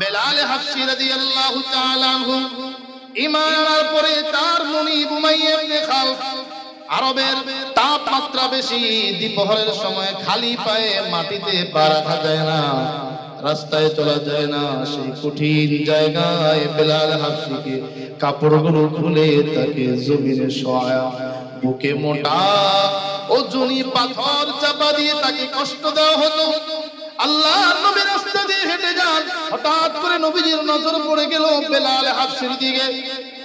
বেলাল হাফসি রাদিয়াল্লাহু তাআলা আনহু আনার পরে তার মুনি উমাইয়া ইবনে আরবের তাপমাত্রা বেশি দ্বিপ্রহরের সময় খালি পায়ে মাটিতে পা রাখা যায় না, রাস্তায় চলা যায় না, সেই কঠিন জায়গায় বেলাল হাফসিকে কাপড়গুলো খুলে তাকে জমিনে শোয়া বুকে মোটা ও জনি পাথর চাপা দিয়ে তাকে কষ্ট দেওয়া হতো। আল্লাহ নবী রাস্তা দিয়ে হেঁটে যান। হঠাৎ করে নবীজির নজর পড়ে গেল বেলাল হাফসির দিকে।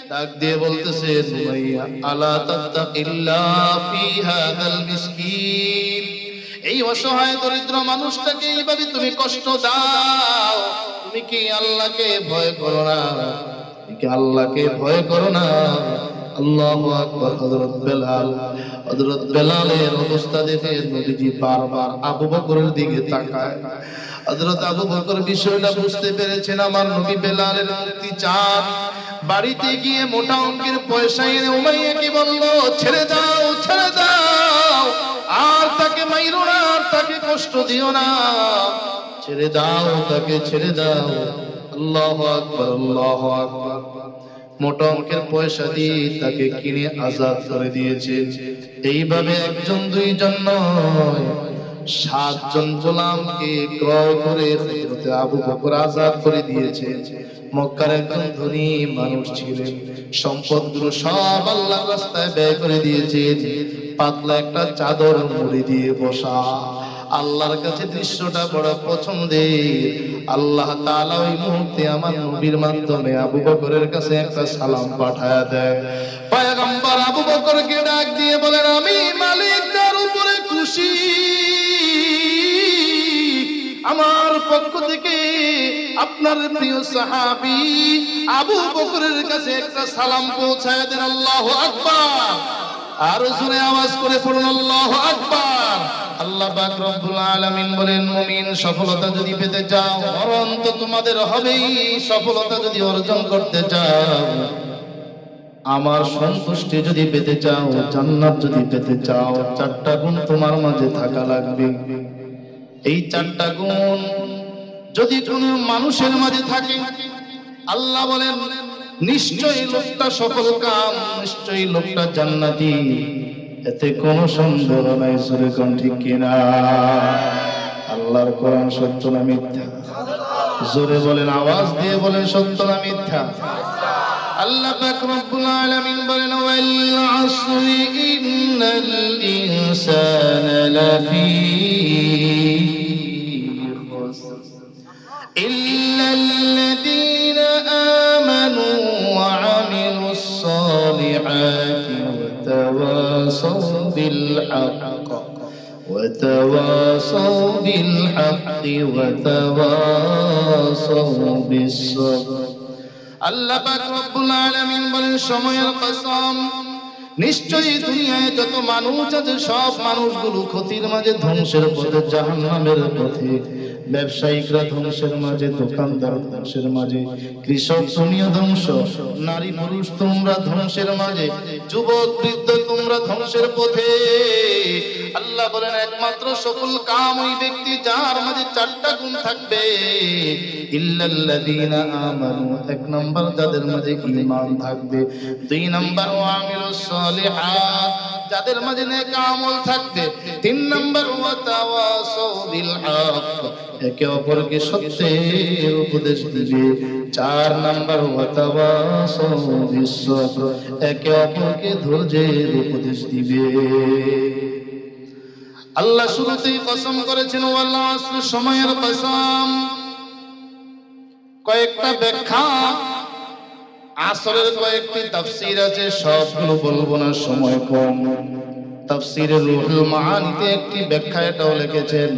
ডাক দিয়ে বলতেছে সুমাইয়া আলা তাত্তাকিল্লা ফি হাদাল মিসকিন? এই অসহায় দরিদ্র মানুষটাকে এইভাবে তুমি কষ্ট দাও। তুমি কি আল্লাহকে ভয় করো না? তুমি কি আল্লাহকে ভয় করো না? আল্লাহু আকবার হযরত বেলাল। হযরত বেলালের অবস্থা দেখে নবীজি বারবার আবু বকরের দিকে তাকায়। হযরত আবু বকর বিষয়টা বুঝতে পেরেছেন আমার নবী বেলালের বাড়িতে গিয়ে মোটা অঙ্কের পয়সা এনে উমাইয়াকে বলল, ছেড়ে দাও ছেড়ে দাও। আর তাকে মাইরো না, আর তাকে কষ্ট দিও না। ছেড়ে দাও, তাকে ছেড়ে দাও। আল্লাহ আকবার আল্লাহ আকবার। মোটা অঙ্কের পয়সা দিয়ে তাকে কিনে আজাদ করে দিয়েছে। এইভাবে একজন, দুইজন নয়, সাতজন গোলামকে ক্রয় করে হযরতে আবু বকর আজাদ করে দিয়েছে। মক্কার একজন ধনী মানুষ ছিলেন। সম্পদগুলো সব আল্লাহ রাস্তায় ব্যয় করে দিয়েছে পাতলা একটা চাদর মুড়ি দিয়ে বসা। আল্লাহর কাছে দৃশ্যটা বড় পছন্দের। আল্লাহ তাআলা ওই মুহূর্তে আমার নবীর মাধ্যমে আবু বকরের কাছে একটা সালাম পাঠায়া দেয়। পয়গম্বর আবু বকরকে ডাক দিয়ে বলেন, আমি মালিক তার উপরে খুশি। আমার পক্ষ থেকে আপনার প্রিয় সাহাবী আবু বকরের কাছে একটা সালাম পৌঁছায় দেন। আল্লাহু আকবার। আরও জোরে আওয়াজ করে পড়ুন আল্লাহ আকবার। আল্লাহ পাক রব্বুল আলামিন বলেন, মুমিন সফলতা যদি পেতে চাও, মরণ তো তোমাদের হবেই। সফলতা যদি অর্জন করতে চাও, আমার সন্তুষ্টি যদি পেতে চাও, জান্নাত যদি পেতে চাও, চারটা গুণ তোমার মাঝে থাকা লাগবে। এই চারটা গুণ যদি কোনো মানুষের মাঝে থাকে, আল্লাহ বলেন, নিশ্চয়ই লোকটা সফল কাম, নিশ্চয়ই লোকটা জান্নাতি। এতে কোনো সন্দেহ নাই সুরে কোন ঠিক কিনা? আল্লাহর কোরআন সত্য না মিথ্যা? জোরে বলেন, আওয়াজ দিয়ে বলেন, সত্য না মিথ্যা? আল্লাহ পাক রব্বুল আলামিন বলেন, ওয়াল আসরি ইন্নাল ইনসানা লাফি খুসর وتواصوا بالحق وتواصوا بالحق وتواصوا بالصبر আল্লাহ পাক রব্বুল আলামিন বলেন সময়ের কসম নিশ্চয়ই দুনিয়ায় যত মানুষ আছে সব মানুষগুলো ক্ষতির মাঝে ধ্বংসের পথে জাহান্নামের পথে ব্যবসায়িকরা ধ্বংসের মাঝে দোকানদার ধ্বংসের মাঝে কৃষক তুমিও ধ্বংস নারী পুরুষ তোমরা ধ্বংসের মাঝে যুবক বৃদ্ধ তোমরা ধ্বংসের পথে আল্লাহ বলেন, একমাত্র সফল কাম ওই ব্যক্তি, যার মাঝে চারটা গুণ থাকবে। ইল্লাল্লাযীনা এক নাম্বার যাদের মাঝে ঈমান থাকবে। দুই নাম্বার ওয়া যাদের মাঝে নেক আমল থাকবে। তিন নাম্বার ওয়া তাওয়াসাউ বিল একে অপরকে সত্যের উপদেশ দিবে। চার নাম্বার একে অপরকে ধৈর্যের উপদেশ দিবে। আল্লাহ শুরুতেই কসম করেছেন ওয়াল আসর সময়ের কসম। কয়েকটা ব্যাখ্যা। আসরের কয়েকটি তাফসীর আছে, সবগুলো বলব না, সময় কম। রুহুল মাআনিতে একটি ব্যাখ্যা এটাও লিখেছেন,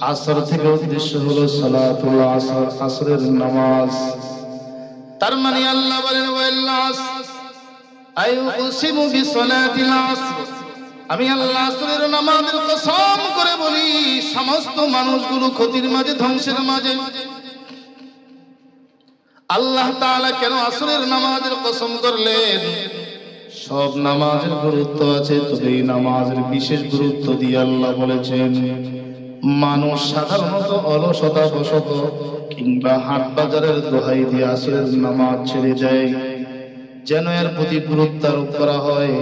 আসর থেকে উদ্দেশ্য হলো সালাতুল আসর, আসরের নামাজ। তার মানে আল্লাহ বলেন আসর। আমি আল্লাহ আসরের নামাজের কসম করে বলি, সমস্ত মানুষগুলো ক্ষতির মাঝে, ধ্বংসের মাঝে। আল্লাহ তাআলা কেন আসরের নামাজের কসম করলেন? সব নামাজের গুরুত্ব আছে, তবে এই নামাজের বিশেষ গুরুত্ব দিয়ে আল্লাহ বলেছেন, মানুষ সাধারণত অলসতা বশত কিংবা হাট বাজারের দোহাই দিয়ে আসরের নামাজ ছেড়ে যায়। যেন এর প্রতি গুরুত্ব আরোপ করা হয়।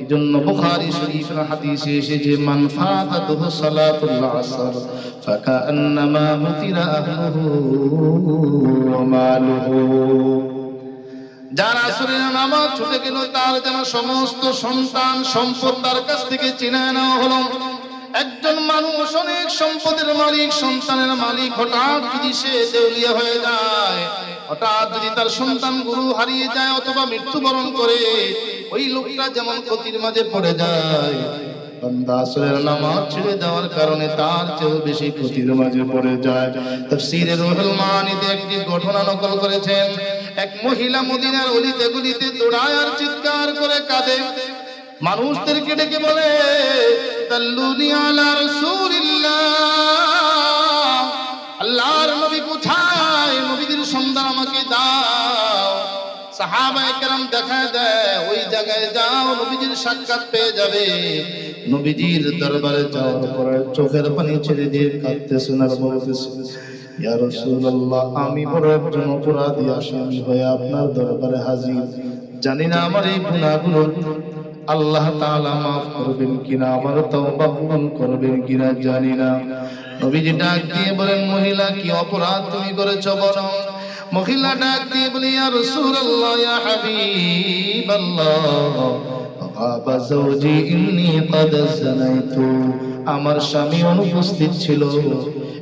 এই জন্য বুখারী শরীফের হাদিসে এসেছে, মান ফাতাতুহু সালাতুল আসর ফাকান্নামা মুতিরা আহলুহু ওয়া মালুহু। যার আসরের নামাজ ছুটে গেল, তার যেন সমস্ত সন্তান সম্পদ তার কাছ থেকে চিনায় নেওয়া হলো। একজন মানুষ অনেক সম্পদের মালিক, সন্তানের মালিক হঠাৎ যদি সে দেউলিয়া হয়ে যায় হঠাৎ যদি তার সন্তান গুরু হারিয়ে যায় অথবা মৃত্যুবরণ করে, ওই লোকটা যেমন ক্ষতির মাঝে পড়ে যায় এক মহিলা মদিনার চিৎকার করে মানুষদেরকে ডেকে বলে দাল্লুনি আলা রাসূলিল্লাহ। আল্লাহর নবী কোথায় সাক্ষাৎ পেয়ে যাবে। চোখের পানি ছেড়ে দিয়ে ইয়া রাসূলুল্লাহ, আমি বড় একজন অপরাধী, আসামি হয়ে আপনার দরবারে হাজির। জানি না আমার এই গুনাহগুলো আল্লাহ তাআলা করবেন কিনা আমার তওবা পূরণ করবেন কিনা জানি না। নবীজি ডাক দিয়ে বলেন, মহিলা, কি অপরাধ তুমি করেছ বলো। মহিলা ডাক দিয়ে বলি জানাইতু আমার স্বামী অনুপস্থিত ছিল।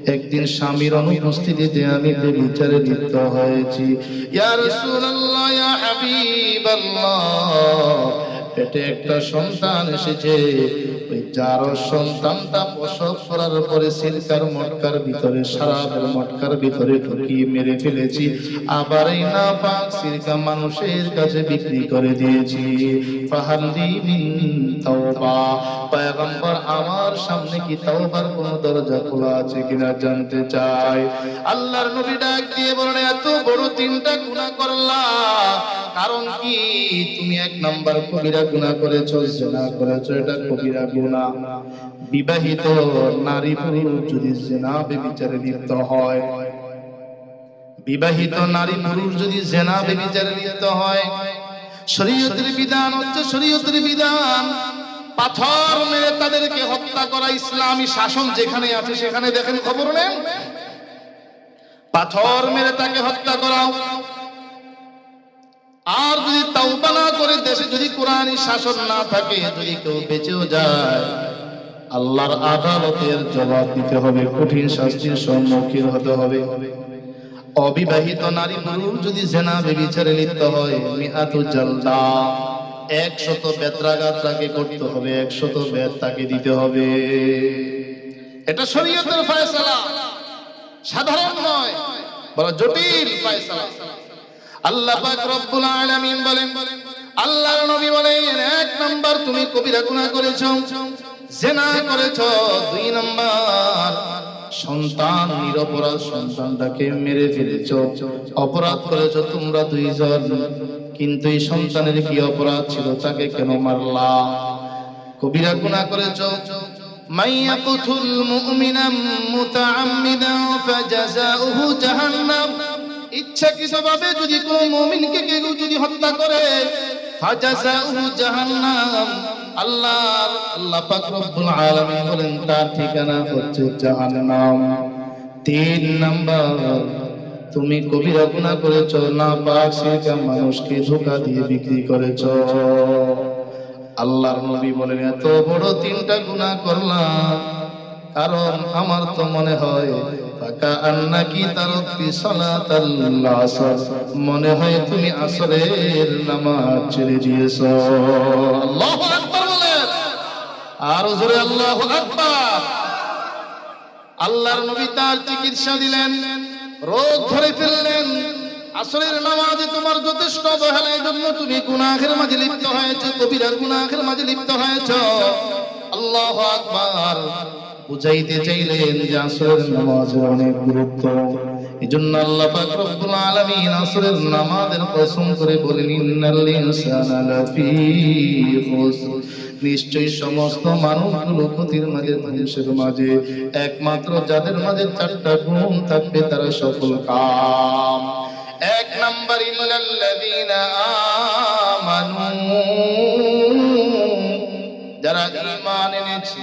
একদিন স্বামীর অনুপস্থিতিতে আমি বিচারে লিপ্ত হয়েছি। পেটে একটা সন্তান এসেছে। ওই যার প্রসব করার পরে সিলকার মটকার ভিতরে মটকার ভিতরে ঢুকিয়ে মেরে ফেলেছি। না সিরকা মানুষের কাছে বিক্রি করে দিয়েছি। আমার সামনে কি তাওবার কোন দরজা খোলা আছে কিনা জানতে চাই। আল্লাহর নবী ডাক দিয়ে বলেন, এত বড় তিনটা গুনাহ করলা। কারণ কি? তুমি এক নাম্বার কবিরা গুনাহ করেছ, জেনা করেছ, এটা কবিরা গুনাহ। বিবাহিত নারী পুরুষ যদি জেনা বেবিচারে লিপ্ত হয়, বিবাহিত নারী পুরুষ যদি জেনা বেবিচারে লিপ্ত হয়, শরীয়তের বিধান হচ্ছে শরীয়তের বিধান। পাথর মেরে তাদেরকে হত্যা করা ইসলামী শাসন যেখানে আছে সেখানে দেখেন খবর নেন। পাথর মেরে তাকে হত্যা করাও আর যদি তাওবা না করে দেশে যদি কোরআনী শাসন না থাকে, যদি কেউ বেঁচেও যায়, আল্লাহর আদালতের জবাব দিতে হবে, কঠিন শাস্তির সম্মুখীন হতে হবে। অবিবাহিত নারী পুরুষ যদি জেনা বেবিচারে লিপ্ত হয় মিআতু জালদা, একশত বেত্রাঘাত তাকে করতে হবে, একশত বেত তাকে দিতে হবে। এটা শরীয়তের ফয়সালা। সাধারণ নয় বড় জটিল ফয়সালা। আল্লাহ পাক রব্বুল আলামিন বলেন আল্লাহর নবী বলেন এক নাম্বার তুমি কবিরা গুনাহ করেছো জেনা করেছো দুই নাম্বার সন্তান নিরপরাধ সন্তানটাকে মেরে ফেলেছো অপরাধ করেছো তোমরা দুইজন কিন্তু এই সন্তানের কি অপরাধ ছিল তাকে কেন মারলা কবিরা গুনাহ করেছো من يقتل مؤمنا متعمدا فجزاؤه جهنم ইচ্ছাকৃতভাবে যদি কোন মুমিনকে কেউ যদি হত্যা করে? তুমি কবিরা না মানুষকে ধোঁকা দিয়ে বিক্রি করেছ। আল্লাহর নবী বলেন, এত বড় তিনটা গুনাহ করলাম। কারণ আমার তো মনে হয় মনে হয় তুমি আসরের নামাজ ছেড়ে দিয়েছ। আর জোরে আল্লাহু আল্লাহর নবী তার চিকিৎসা দিলেন, রোগ ধরে ফেললেন। আসরের নামাজে তোমার যথেষ্ট অবহেলা এই জন্য তুমি গুনাহের মাঝে লিপ্ত হয়েছে, কবিরা গুনাহের মাঝে লিপ্ত হয়েছ। আল্লাহ আকবার। বুঝাইতে চাইলেন যে আসরের নামাজের অনেক গুরুত্ব। এজন্য আল্লাহ পাক রব্বুল আলামিন আসরের নামাজের কসম করে বলেন ইন্নাল ইনসানা লাফি খুসর নিশ্চয়ই সমস্ত মানবগুলো ক্ষতির মাঝে ধ্বংসের মাঝে, একমাত্র যাদের মাঝে চারটা গুণ থাকবে তারা সফল কাম। এক নাম্বার, ইল্লাল্লাযীনা আমানু। যারা ঈমান এনেছে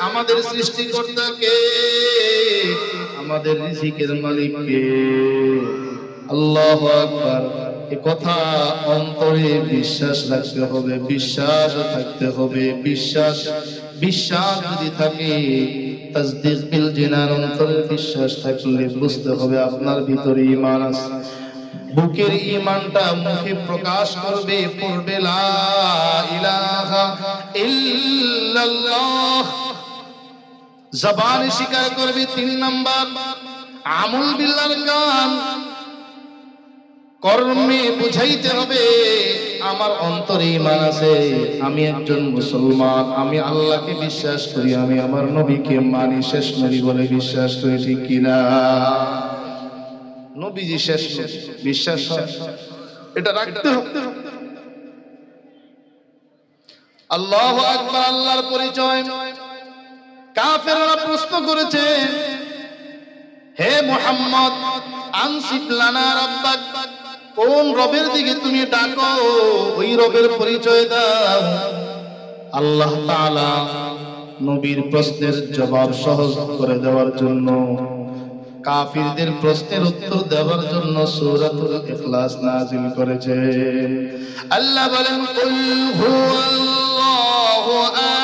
আমাদের সৃষ্টিকর্তা কে আমাদের রিজিকের মালিক কে আল্লাহু আকবার। এ কথা অন্তরে বিশ্বাস রাখতে হবে, বিশ্বাস থাকতে হবে, বিশ্বাস বিশ্বাস যদি থাকে, তাসদিক বিল জিনার অন্তরে বিশ্বাস থাকলে বুঝতে হবে আপনার ভিতরে ঈমান আছে। বুকের ঈমানটা মুখে প্রকাশ করবে, পড়বে, লা ইলাহা ইল্লাল্লাহ। জবানে স্বীকার করবে তিন নাম্বার। আমল বিল্লার গান কর্মে বুঝাইতে হবে, আমার অন্তরে ইমান আছে, আমি একজন মুসলমান, আমি আল্লাহকে বিশ্বাস করি, আমি আমার নবীকে মানি, শেষ নবী বলে বিশ্বাস করি কিনা নবীজি শেষ বিশ্বাস এটা রাখতে হবে। আল্লাহ আকবার, আল্লাহর পরিচয়। কাফেররা প্রশ্ন করেছে, হে মোহাম্মদ, আনসিফ রাব্বাক, কোন রবের দিকে তুমি ডাকো? ওই রবের পরিচয় দাও। আল্লাহ তাআলা নবীর প্রশ্নের জবাব সহজ করে দেওয়ার জন্য, কাফিরদের প্রশ্নের উত্তর দেওয়ার জন্য সূরাতুল ইখলাস নাযিল করেছে। আল্লাহ বলেন, কুল হুয়াল্লাহু আহাদুনিল্লাহুস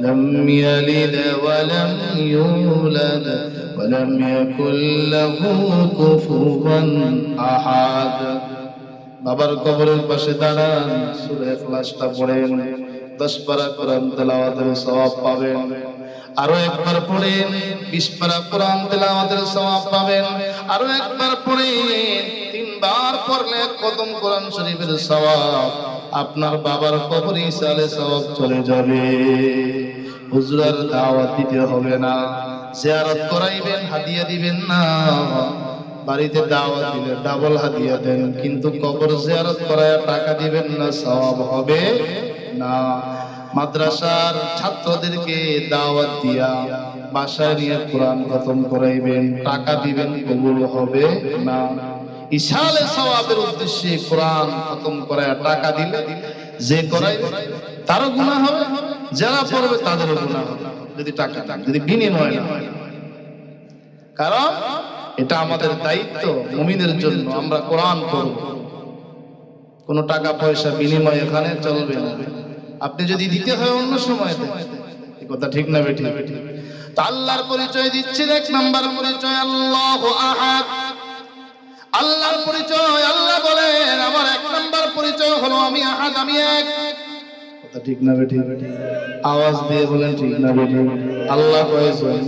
لم يلد ولم يولد ولم يكن له كفوا أحد বাবার কবরের পাশে দাঁড়ান সূরা ইখলাসটা পড়েন 10 পারা কোরআন তেলাওয়াতের সওয়াব পাবেন আরো একবার পড়েন 20 পারা কোরআন তেলাওয়াতের সওয়াব পাবেন আরো একবার পড়েন তিনবার পড়লে কদম কোরআন শরীফের সওয়াব আপনার বাবার কবরে ইসালে সওয়াব চলে যাবে। হুজুরের দাওয়াত দিতে হবে না। জিয়ারত করাইবেন, হাদিয়া দিবেন না। বাড়িতে দাওয়াত দিলে ডাবল হাদিয়া দেন, কিন্তু কবর জিয়ারত করায় টাকা দিবেন না, সওয়াব হবে না। মাদ্রাসার ছাত্রদেরকে দাওয়াত দিয়া বাসায় নিয়ে কোরআন খতম করাইবেন, টাকা দিবেন, কবুল হবে না। ইশালে সওয়াবের উদ্দেশ্যে কোরআন খতম করায় টাকা দিলে যে করাইবে তারও গুনাহ হবে, যারা পড়বে তাদেরও গুনাহ হবে। যদি টাকা, যদি বিনিময় না হয়। কারণ এটা আমাদের দায়িত্ব, মুমিনের জন্য আমরা কোরআন পড়ব। কোনো টাকা, পয়সা বিনিময় এখানে চলবে না। আপনি যদি দিতে হয় অন্য সময় এই কথা ঠিক না, বেঠিক। তা আল্লাহর পরিচয় দিচ্ছেন এক নাম্বার পরিচয়, আল্লাহ আহাদ। আল্লাহর পরিচয় আল্লাহ বলেন আমার এক নাম্বার পরিচয় হলো আমি আহাদ আমি এক কথা ঠিক না বেঠিক আওয়াজ দিয়ে বলেন ঠিক না বেঠিক আল্লাহ কয়েজন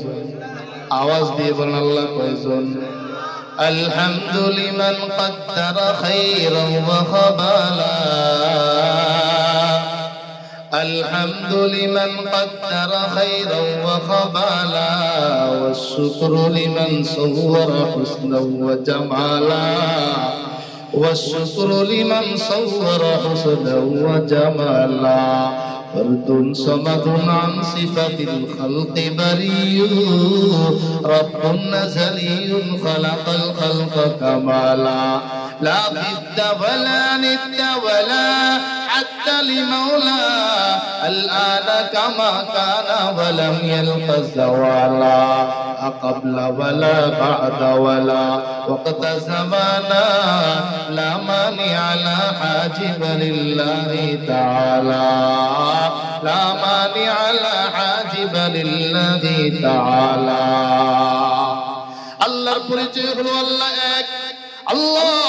আওয়াজ দিয়ে বলেন আল্লাহ কয়েজন الحمد لمن قدر خيرا وخبالا الحمد لمن قدر خيرا وخبالا والشكر لمن صور حسنا وجمالا والشكر لمن صور حسنا وجمالا فرد صمد عن صفة الخلق بريء رب نزلي خلق الخلق كمالا لا ضد ولا ند ولا حتى لمولاه الآن كما كان ولم يلق زوالا قبل ولا بعد ولا وقت زمانا لا مانع لا حاجب لله تعالى لا مانع لا حاجب لله تعالى আল্লাহর পরিচয় হলো আল্লাহ এক আল্লাহ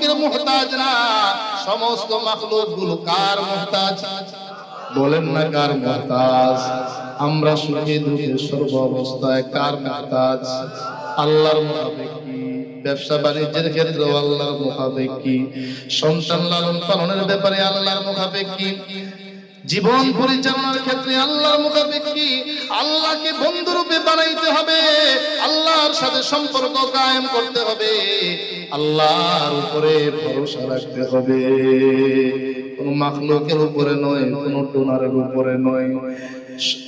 কোন মুহতাজ না। সমস্তগুলো কার মুহতাজ? বলেন না কার মুহতাজ। আমরা সুখে দুঃখে সর্ব অবস্থায় কার মুহতাজ? আল্লাহর ব্যবসা বাণিজ্যের ক্ষেত্রে আল্লাহর মুখাপেক কি? সন্তান লালন পালনের ব্যাপারে আল্লাহর মুখাপেক কি? জীবন পরিচালনার ক্ষেত্রে আল্লাহর মুখাপেক কি? আল্লাহকে বন্ধুরূপে বানাইতে হবে। আল্লাহর সাথে সম্পর্ক কায়েম করতে হবে। আল্লাহর উপরে ভরসা রাখতে হবে। কোন মাখলুকের উপরে নয়, কোন ডোনারের উপরে নয়।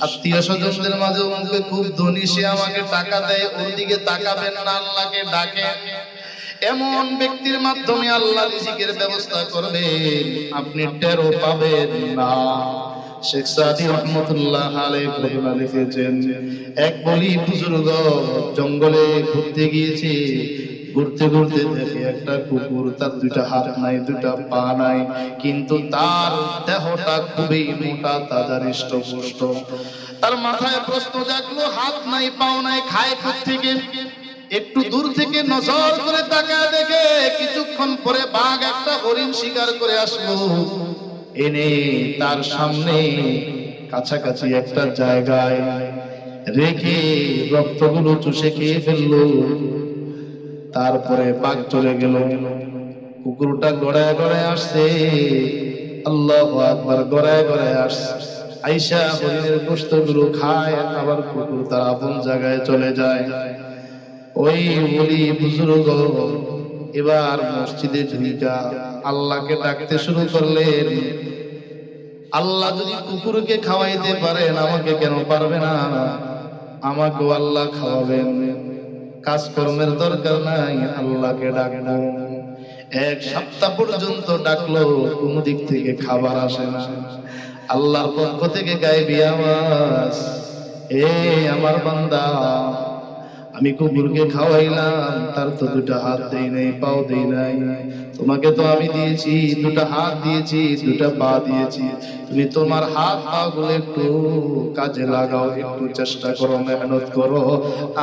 আত্মীয় স্বজনদের মাঝে খুব ধনী, সে আমাকে টাকা দেয় ওর দিকে তাকাবেন না, আল্লাহকে ডাকে। এমন ব্যক্তির মাধ্যমে আল্লাহ রিজিকের ব্যবস্থা করবেন আপনি টেরও পাবেন না। শেখ সাদি রহমতুল্লাহ লিখেছেন, এক বলি বুজুর্গ জঙ্গলে ঘুরতে গিয়েছে, ঘুরতে ঘুরতে দেখে একটা কুকুর, তার দুইটা হাত নাই, দুইটা পা নাই, কিন্তু তার দেহটা খুবই মোটা, তাজা হৃষ্টপুষ্ট। তার মাথায় প্রশ্ন জাগলো, হাত নাই, পাও নাই, খায় থেকে একটু দূর থেকে নজর করে তাকায় দেখে কিছুক্ষণ পরে বাঘ একটা হরিণ শিকার করে আসলো। এনে তার সামনে কাছাকাছি একটা জায়গায় রেখে রক্তগুলো চুষে খেয়ে ফেলল। তারপরে বাঘ চলে গেল। কুকুরটা গড়ায় গড়ায় আসছে। আল্লাহ আকবার, গড়ায় গড়ায় আসছে। আইসা হরিণের গোস্তগুলো খায়, আবার কুকুর তার আপন জায়গায় চলে যায়। ওই বলি বুজুর্গ, এবার মসজিদে ঢুকা আল্লাহকে ডাকতে শুরু করলেন। আল্লাহ যদি কুকুরকে খাওয়াইতে পারেন, আমাকে কেন পারবে না? আমাকেও আল্লাহ খাওয়াবেন। কাজকর্মের দরকার নাই, আল্লাহকে ডাকবো। এক সপ্তাহ পর্যন্ত ডাকলো, কোন দিক থেকে খাবার আসে না। আল্লাহর পক্ষ থেকে গাইবি আওয়াজ, এ আমার বান্দা আমি কুকুরকে খাওয়াইলাম, তার তো দুটা হাত দেই নাই, পাও দেই নাই। তোমাকে তো আমি দিয়েছি, দুটা হাত দিয়েছি, দুটা পা দিয়েছি। তুমি তোমার হাত পা গুলো একটু কাজে লাগাও, একটু চেষ্টা করো, মেহনত করো।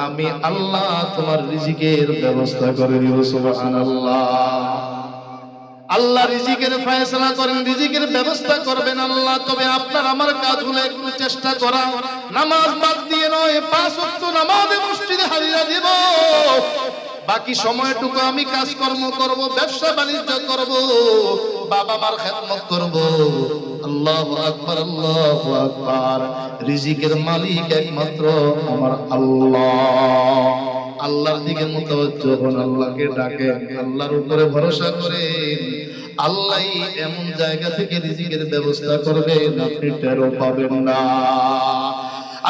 আমি আল্লাহ তোমার রিজিকের ব্যবস্থা করে দিব, সুবহানাল্লাহ। আল্লাহ রিজিকের ফয়সালা করেন, রিজিকের ব্যবস্থা করবেন আল্লাহ, তবে আপনার আমার কাজগুলো একটু চেষ্টা করা। নামাজ বাদ দিয়ে নয়, পাঁচ ওয়াক্ত নামাজে মসজিদে হাজিরা দিব। বাকি সময়টুকু আমি কাজকর্ম করব, ব্যবসা বাণিজ্য করব, বাবা মার খেদমত করব। আল্লাহ আকবার আল্লাহ আকবার। রিজিকের মালিক একমাত্র আমার আল্লাহ। আল্লাহর দিকে মুতাওয়াজ্জ হন, আল্লাহকে ডাকে আল্লাহর উপরে ভরসা করেন। আল্লাহ এমন জায়গা থেকে রিজিকের ব্যবস্থা করবেন আপনি টেরো পাবেন না।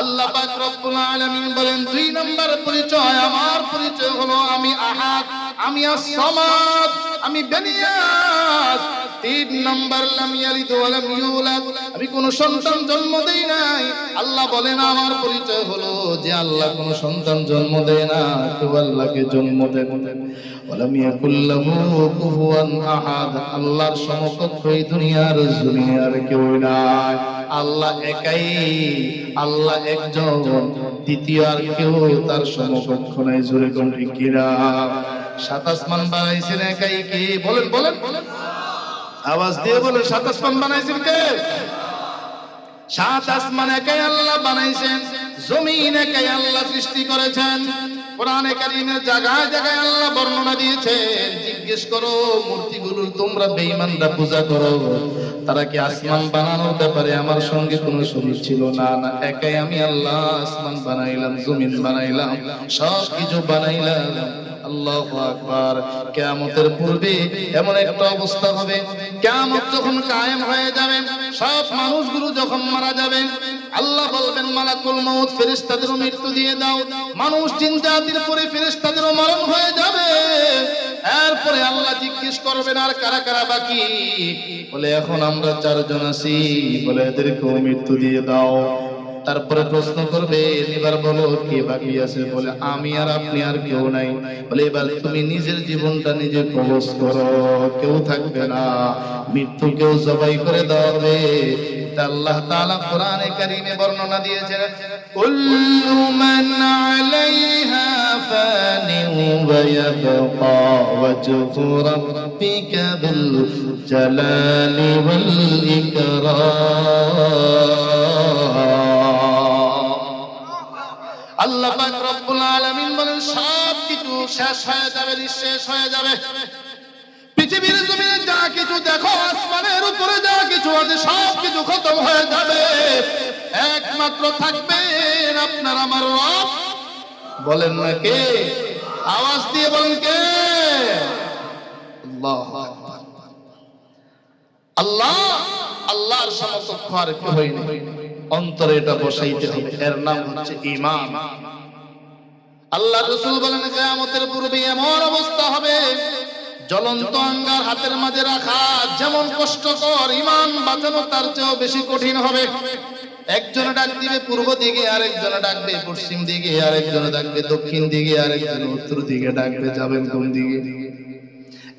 আল্লাহ পাক রব্বুল আলামিন বলেন, দুই নাম্বার পরিচয়, আমার পরিচয় হলো আমি আহাদ, আমি আস-সামাদ, আমি বেনিয়াস তিন নাম্বার আমি কোন সন্তান জন্ম দেই নাই। আল্লাহ বলেন, আমার পরিচয় হলো যে আল্লাহ কোন সন্তান জন্ম দেয় না, কেউ আল্লাহকে জন্ম আল্লাহর সমকক্ষ এই দুনিয়ার আর কেউ নাই। আল্লাহ একাই, আল্লাহ একজন। দ্বিতীয় আর কেউ তার সমকক্ষ নাই, জোরে কোন কিনা? সাত আসমান বানাইছেন একাই কে? বলেন বলেন বলেন। আওয়াজ দিয়ে বলেন সাত আসমান বানাইছেন কে? সাত আসমান একাই আল্লাহ বানাইছেন, জমিন একাই আল্লাহ সৃষ্টি করেছেন, কোরআনে কারিমের জায়গায় জায়গায় আল্লাহ বর্ণনা দিয়েছেন, জিজ্ঞেস করো মূর্তিগুলো তোমরা বেঈমানরা পূজা করো, তারা কি আসমান বানানোর ব্যাপারে আমার সঙ্গে কোনো শরীর ছিল না না, একাই আমি আল্লাহ আসমান বানাইলাম, জমিন বানাইলাম সব কিছু বানাইলাম। পূর্বে এমন একটা অবস্থা হবে। যখন কায়েম হয়ে যাবে, সব মানুষগুলো যখন মারা যাবে, আল্লাহ বলবেন, মালাকুল মৃত্যু দিয়ে দাও। মানুষ জিন জাতির পরে ফেরেশতাদেরও মরণ হয়ে যাবে। এরপরে আল্লাহ জিজ্ঞেস করবেন, আর কারা কারা বাকি? বলে, এখন আমরা চারজন আছি। বলে, এদেরকেও মৃত্যু দিয়ে দাও। তারপরে প্রশ্ন করবে, এবার বলো, কে বাকি আছে? বলে, আমি আর আপনি আর কেউ নাই। বলে, এবার তুমি নিজের জীবনটা নিজে কবজ করো। কেউ থাকবে না। মৃত্যু কেউ জবাই করে দেওয়া আল্লাহ বর্ণনা দিয়েছেন আল্লাহ পাক রব্বুল আলামিন বলেন, সব কিছু শেষ হয়ে যাবে, নিঃশেষ হয়ে যাবে। পৃথিবীর জমিনে যা কিছু দেখো, আসমানের উপরে যা কিছু আছে, সব কিছু খতম হয়ে যাবে। একমাত্র থাকবেন আপনার আমার রব। বলেন না কে? আওয়াজ দিয়ে বলেন কে? আল্লাহ। আল্লাহ, আল্লাহর সমকক্ষ আর কেউই নেই। অন্তরে এটা বসাইতে হবে। এর নাম হচ্ছে ঈমান। আল্লাহ রসুল বলেন, কিয়ামতের পূর্বে এমন অবস্থা হবে, জ্বলন্ত আঙ্গার হাতের মাঝে রাখা যেমন কষ্টকর ইমান বাঁচানো তার চেয়েও বেশি কঠিন হবে। একজনে ডাক দিবে পূর্ব দিকে, আরেকজনে ডাকবে পশ্চিম দিকে, আরেকজনে ডাকবে দক্ষিণ দিকে, আরেকজনে উত্তর দিকে ডাকবে যাবেন কোন দিকে?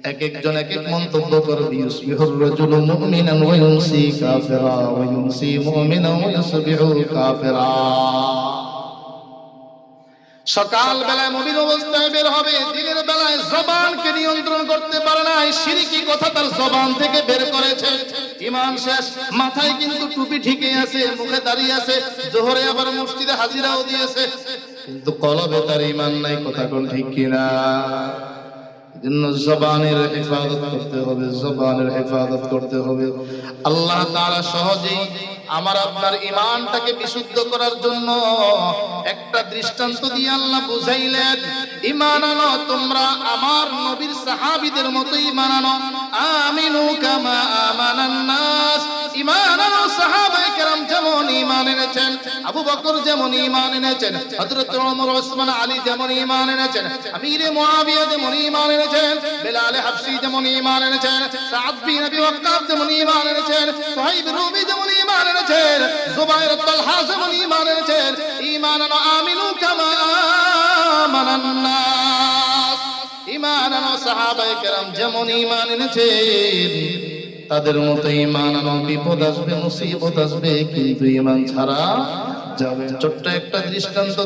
এক একজন এক এক মন্তব্য করবে ইউসবিহুর রাজুলু মুমিনান ওয়া ইউমসি কাফিরা ওয়া ইউমসি মুমিনান ওয়া ইউসবিহু কাফিরা। সকাল বেলায় মুমিন অবস্থায় বের হবে দিনের বেলায় জবানকে নিয়ন্ত্রণ করতে পারে না শিরকি কথা তার জবান থেকে বের করেছে। ইমান শেষ মাথায় কিন্তু টুপি ঠিকই আছে মুখে দাঁড়িয়ে আছে জোহরে আবার মসজিদে হাজিরাও দিয়েছে। কিন্তু কলবে তার ইমান নাই কথা কোন ঠিক কিনা? জবানের হেফাজত করতে হবে, জবানের হেফাজত করতে হবে। আল্লাহ তাআলা সহজেই আমার আপনার ইমানটাকে বিশুদ্ধ করার জন্য একটা দৃষ্টান্ত দিয়ে আল্লাহ বুঝাইলেন আমার নবীর সাহাবীদের মতো ইমান আমিনু কামা ইমান এনেছেন, আবু বকর যেমন ইমান এনেছেন, হযরত ওমর, ওসমান, আলী যেমন ইমান এনেছেন, আমিরে মুয়াবিয়া যেমন ইমান এনেছেন, বেলাল হাবশি যেমন ইমান এনেছেন, সাদ বিন আবি ওয়াক্কাস যেমন ইমান এনেছেন, সুহাইব রুমি যেমন ইমান এনেছেন, জুবাইর তালহা যেমন ইমান এনেছেন ইমান আনো আমিনু কামা আমানান নাস ইমান সাহাবায়ে কেরাম যেমন ইমান এনেছেন। তাদের মতো ইমান আনো বিপদ আসবে, মুসিবত আসবে, কিন্তু ইমান ছাড়া যাবে ছোট্ট একটা দৃষ্টান্ত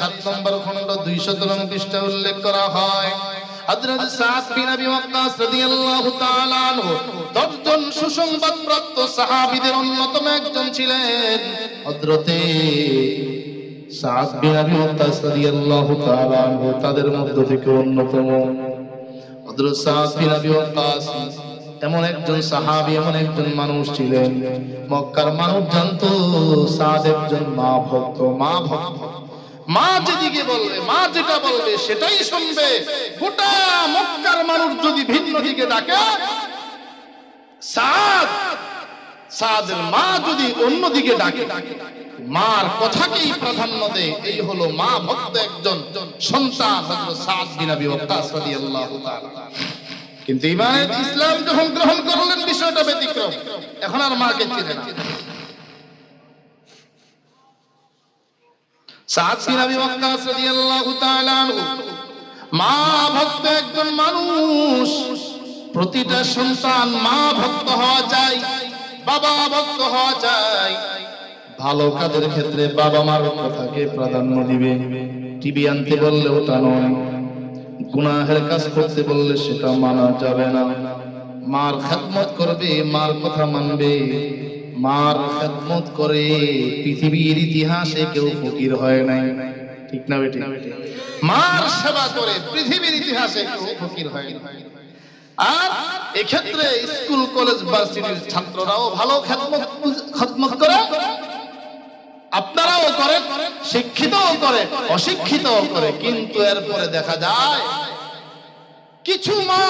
7 নম্বর 200 পৃষ্ঠা উল্লেখ করা হয়। হযরত সাদ বিন আবি ওয়াক্কাস রাদিয়াল্লাহু তাআলা আনহু দশজন সুসংবাদ সাহাবীদের অন্যতম ছিলেন। তাদের মধ্য থেকে অন্যতম। এমন একজন সাহাবী, এমন একজন মানুষ ছিলেন। মক্কার মানুষ জানতো, সাদ একজন মা ভক্ত মা ভক্ত। মা যেদিকে বলবে, মা যেটা বলবে, সেটাই শুনবে। গোটা মক্কার মানুষ যদি ভিন্ন দিকে ডাকে সাদ মা যদি ডাকে, মার কথাকেই প্রাধান্য দেয়, এই হলো মা ভক্ত একজন সন্তান সাদ তাআলা। কিন্তু ইমানের ইসলাম যখন গ্রহণ করলেন, বিষয়টা ব্যতিক্রম। এখন আর মাকে চিনে না। মা ভক্ত একজন মানুষ, প্রতিটা মা ভক্ত বাবা ভক্ত ভালো কাজের ক্ষেত্রে বাবা মার কথাকে প্রাধান্য দিবে। টিভি আনতে বললে ওটা নয়। গুনাহের কাজ করতে বললে সেটা মানা যাবে না। মার খেদমত করবে, মার কথা মানবে। মার খেদমত করে পৃথিবীর ইতিহাসে কেউ ফকির হয় নাই। ঠিক না বেটি? মার সেবা করে পৃথিবীর ইতিহাসে কেউ ফকির হয় নাই। আর এক্ষেত্রে স্কুল, কলেজ, ভার্সিটির ছাত্ররাও ভালো খেদমত খেদমত করে। আপনারাও করেন শিক্ষিতও করে, অশিক্ষিতও করে, কিন্তু এরপরে দেখা যায়, কিছু মা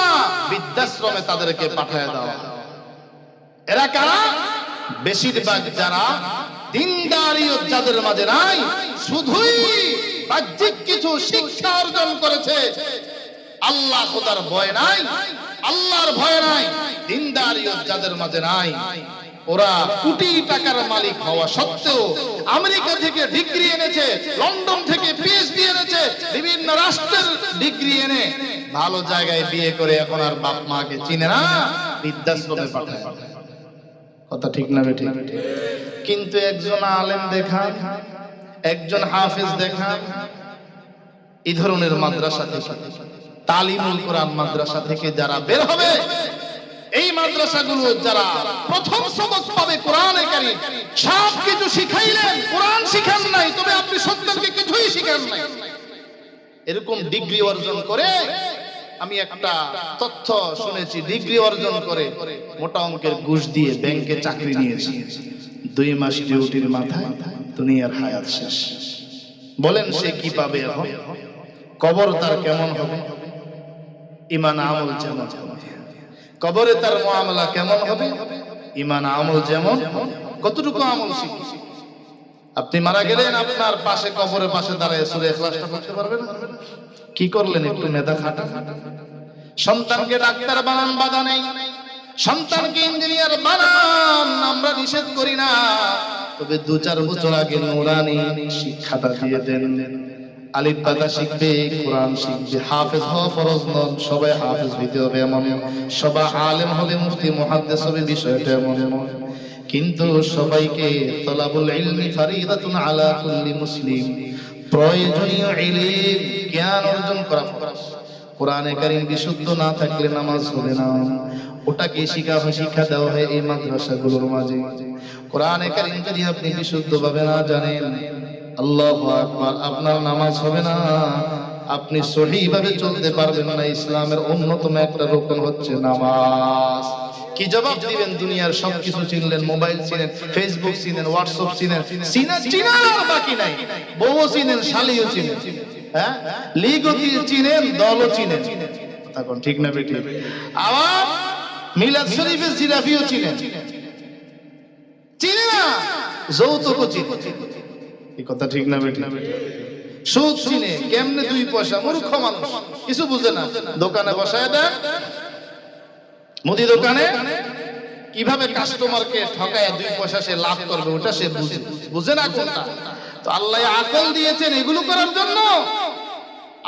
বৃদ্ধাশ্রমে তাদেরকে পাঠায় দেওয়া এরা কারা? বেশিরভাগ যারা দিনদারিও যাদের মাঝে নাই, শুধুই বাহ্যিক কিছু শিক্ষা অর্জন করেছে। আল্লাহ খোদার ভয় নাই, আল্লাহর ভয় নাই দিনদারিয়ত যাদের মাঝে নাই। ওরা কোটি টাকার মালিক হওয়া সত্ত্বেও আমেরিকা থেকে ডিগ্রি এনেছে, লন্ডন থেকে পিএইচডি এনেছে, বিভিন্ন রাষ্ট্রের ডিগ্রি এনে ভালো জায়গায় বিয়ে করে এখন আর বাপ মাকে চিনে না, বৃদ্ধাশ্রমে পাঠায়। কথা ঠিক না বেঠিক কিন্তু একজন আলেম দেখান একজন হাফেজ দেখান এই ধরনের মাদ্রাসা থেকে, তালিমুল কোরআন মাদ্রাসা থেকে যারা বের হবে এই মাদ্রাসাগুলো যারা প্রথম সবক পাবে কোরআনে কারিম সব কিছু শিখাইলেন, কোরআন শিখান নাই, তবে আপনি সন্তানকে কিছুই শিখান নাই। এরকম ডিগ্রি অর্জন করে আমি একটা তথ্য শুনেছি, ডিগ্রি অর্জন করে মোটা অঙ্কের ঘুষ দিয়ে ব্যাংকে চাকরি নিয়েছি। দুই মাস ডিউটির মাথায় দুনিয়ার হায়াত শেষ। বলেন সে কি পাবে এখন? কবর তার কেমন হবে? ইমান আমল যেমন কবরে তার মুআমালা কেমন হবে? ইমান আমল যেমন, কতটুকু আমল শিখি? আপনি মারা গেলেন, আপনার পাশে কবরের পাশে দাঁড়ায় সুরে পড়তে পারবেন? কি করলেন একটু মেধা খাটা সন্তানকে ডাক্তার বানান, বাধা নেই। সন্তানকে ইঞ্জিনিয়ার বানান, আমরা নিষেধ করি না। তবে দু চার বছর আগে নুরানি শিক্ষাটা দিয়ে দেন। আলিফ বাদা শিখবে, কোরআন শিখবে, হাফেজ হওয়া ফরজ নন, সবাই হাফেজ হইতে হবে এমন সবাই আলেম মুফতি হবে বিষয়টা এমন কিন্তু সবাইকে তলাবুল ইলমি ফারিদাতুন আলা কুল্লি মুসলিম। প্রয়োজনীয় ইলম, জ্ঞান অর্জন করা কোরআনে কারীম বিশুদ্ধ না থাকলে নামাজ হবে না। ওটাকে হয়, শিক্ষা দেওয়া হয় এই মাদ্রাসাগুলোর মাঝে। কোরআনে কারীম যদি আপনি বিশুদ্ধভাবে না জানেন আল্লাহ আকবার, আপনার নামাজ হবে না। আপনি সহিভাবে চলতে পারবেন না, ইসলামের অন্যতম একটা রোকন হচ্ছে নামাজ। কি জবাব দিবেন দুনিয়ার সবকিছু চিনলেন, মোবাইল চিনেন, ফেসবুক চিনেন, হোয়াটসঅ্যাপ চিনেন, চিনা চিনার আর বাকি নাই। বউ চিনেন, শালিও চিনেন হ্যাঁ? লিগও চিনেন, দলও চিনেন। তখন ঠিক না বেটি আবার মিলাদ শরীফের জিরাফিও চিনেন। চিনে না? যৌতুকও চিনে এই কথা ঠিক না বেটি? সুদ চিনে কেমনে দুই পয়সা? মূর্খ মানুষ। কিছু বুঝে না। দোকানে বসায় দেয় মুদি দোকানে কীভাবে কাস্টমারকে ঠকায় দুই পয়সা সে লাভ করবে, ওটা সে বুঝে। বুঝে না কোনটা? তো আল্লাহ আকল দিয়েছেন এগুলো করার জন্য।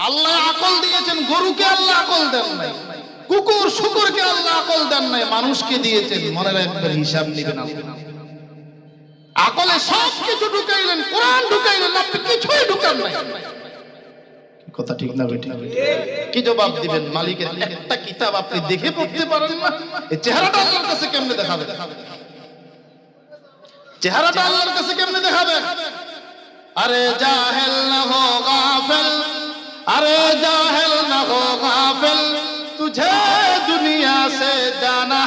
আল্লাহ আকল দিয়েছেন গরুকে আল্লাহ আকল দেন নাই। কুকুর, শুকুরকে আল্লাহ আকল দেন নাই। মানুষকে দিয়েছেন। মনে রাখবেন, হিসাব নেবেন আল্লাহ। আকলে সব কিছু ঢুকাইলেন কোরআন ঢুকাইলেন আপনি কিছুই ঢুকান নাই। কথা ঠিক না বেটি কি জবাব দিবেন? মালিকের একটা কিতাব আপনি দেখে পড়তে পারেন না। এই চেহারাটা আল্লাহর কাছে কেমনে দেখাবে? চেহারাটা আল্লাহর কাছে কেমনে দেখাবে? আরে জাহেল না হো গাফেল আরে জাহেল না হো গাফেল তুঝে দুনিয়া সে জানা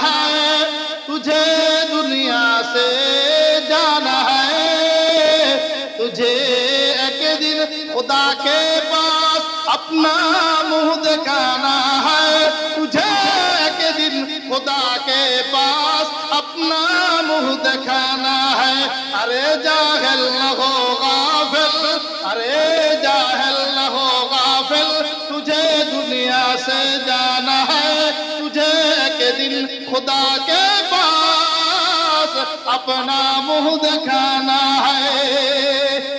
खुदा के पास अपना मुँह दिखाना है। तुझे एक दिन खुदा के पास अपना मुँह दिखाना है। अरे जाहिल न हो गाफिल, अरे जाहिल न हो गाफिल, तुझे दुनिया से जाना है। तुझे एक दिन खुदा के पास अपना मुँह दिखाना है।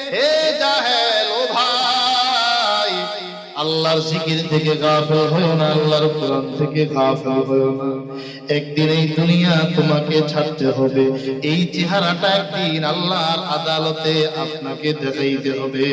আল্লাহর জিকির থেকে গাফল হয়েও না, আল্লাহর কোরআন থেকে গাফল হয়েও না। একদিন এই দুনিয়া তোমাকে ছাড়তে হবে, এই চেহারাটা একদিন আল্লাহর আদালতে আপনাকে দেখাইতে হবে।